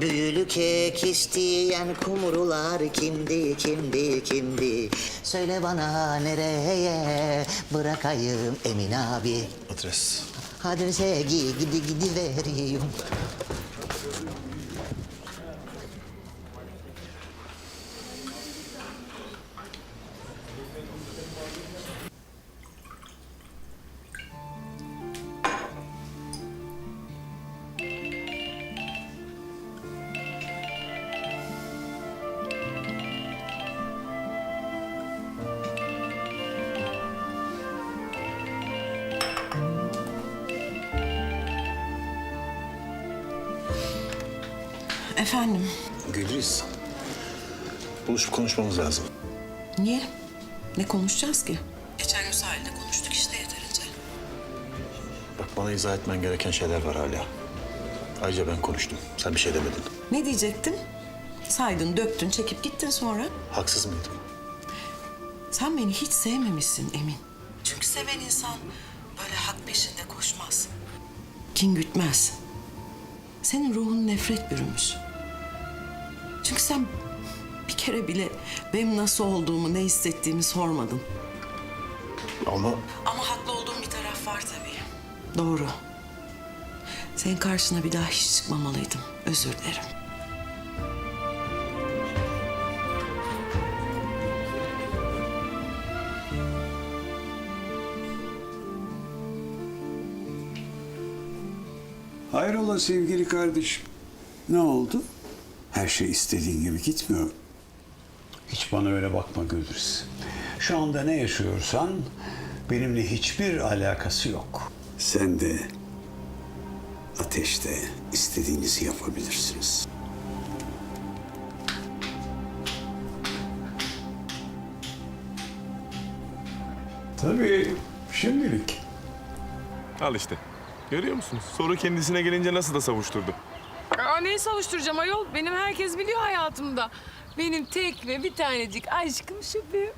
Büyülü kek isteyen kumrular kimdi, kimdi, kimdi? Söyle bana nereye bırakayım Emin abi? Adres. Adrese gidi gidi gidi vereyim. Efendim, Gülriz. Buluşup konuşmamız lazım. niye? Ne konuşacağız ki? Geçen gün sahilde konuştuk işte yeterince. Bak bana izah etmen gereken şeyler var hala. Ayrıca ben konuştum. Sen bir şey demedin. Ne diyecektin? Saydın, döktün, çekip gittin sonra. Haksız mıydım? Sen beni hiç sevmemişsin Emin. Çünkü seven insan böyle hak peşinde koşmaz. Kin gütmez. Senin ruhun nefret bürümüş. Çünkü sen bir kere bile benim nasıl olduğumu, ne hissettiğimi sormadın. Ama Ama haklı olduğum bir taraf var tabii. Doğru. Senin karşına bir daha hiç çıkmamalıydım. Özür dilerim. Hayrola sevgili kardeşim? Ne oldu? Her şey istediğin gibi gitmiyor. Hiç bana öyle bakma Gülriz. Şu anda ne yaşıyorsan benimle hiçbir alakası yok. Sen de ateşte istediğinizi yapabilirsiniz. Tabii şimdilik. Al işte. Görüyor musunuz? Soru kendisine gelince nasıl da savuşturdu. Aa, neyi savuşturacağım ayol? Benim herkes biliyor hayatımda. Benim tek ve bir tanecik aşkım şüphem.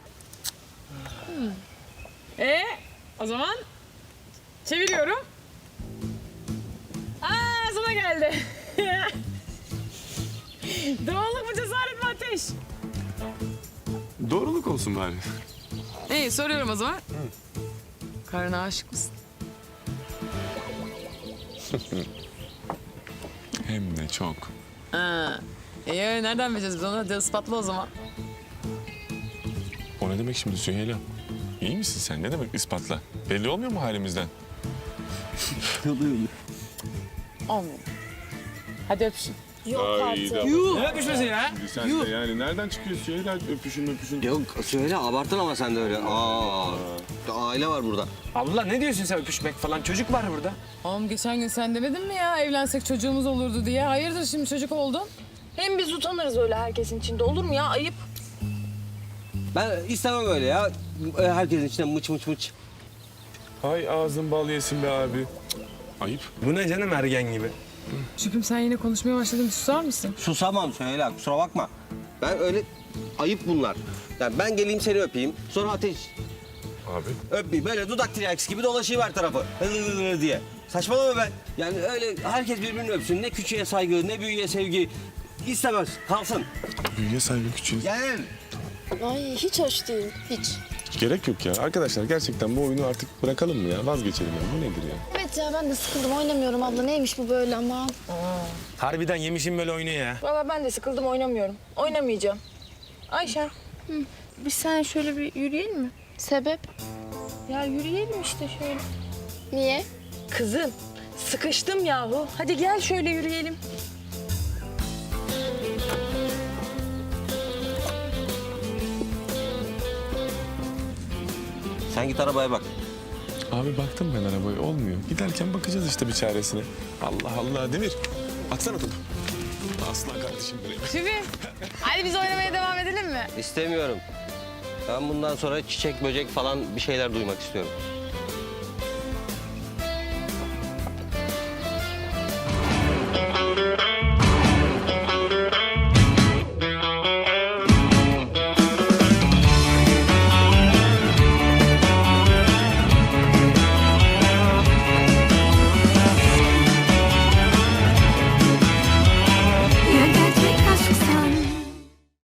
Ee, o zaman çeviriyorum. Aa, sana geldi. Doğallık mı cesaret mi ateş? Doğruluk olsun bari. İyi soruyorum o zaman. Karına aşık mısın? Hem de çok. Ha. İyi nereden bileceğiz biz onu? Hadi ispatla o zaman. O ne demek şimdi Süheyla? İyi misin sen? Ne demek ispatla? Belli olmuyor mu halimizden? Olmuyor. Hadi öpüşün. Ne öpüşmesi ya? Sen de yani nereden çıkıyor Süheyla öpüşün öpüşün? Yok söyle abartın ama sen de öyle. Aa, aile var burada. Abla ne diyorsun sen öpüşmek falan? Çocuk var burada. Oğlum geçen gün sen demedin mi ya evlensek çocuğumuz olurdu diye? Hayırdır şimdi çocuk oldun? Hem biz utanırız öyle herkesin içinde olur mu ya? Ayıp. Ben istemem öyle ya. Herkesin içinde mıç mıç mıç. Ay ağzın bal yesin be abi. Ayıp. Bu ne canım ergen gibi? Şüphim sen yine konuşmaya başladın susar mısın? Susamam söyle kusura bakma. Ben öyle ayıp bunlar. Yani ben geleyim seni öpeyim. Sonra ateş Abi. öpeyim. Böyle dudak tiryakisi gibi dolaşayım her tarafı. Hıı diye. Saçmalama ben. Yani öyle herkes birbirini öpsün. Ne küçüğe saygı ne büyüğe sevgi. İstemez. Kalsın. Büyüye saygı küçüğe. Gel. Ay hiç hoş değil. Hiç. Gerek yok ya. Arkadaşlar gerçekten bu oyunu artık bırakalım mı ya? Vazgeçelim ya. Bu nedir ya? Evet ya ben de sıkıldım oynamıyorum abla. Neymiş bu böyle ama? Harbiden yemişim böyle oyunu ya. Valla ben de sıkıldım oynamıyorum. Oynamayacağım. Ayşe. Biz sen şöyle bir yürüyelim mi? Sebep? Ya yürüyelim işte şöyle. Niye? Kızım sıkıştım yahu. Hadi gel şöyle yürüyelim. Sen git arabaya bak. Abi baktım ben arabaya olmuyor. Giderken bakacağız işte bir çaresine. Allah Allah Demir. Atsana topu. Aslan kardeşim benim. Şüphim. Hadi biz oynamaya devam edelim mi? İstemiyorum. Ben bundan sonra çiçek böcek falan bir şeyler duymak istiyorum.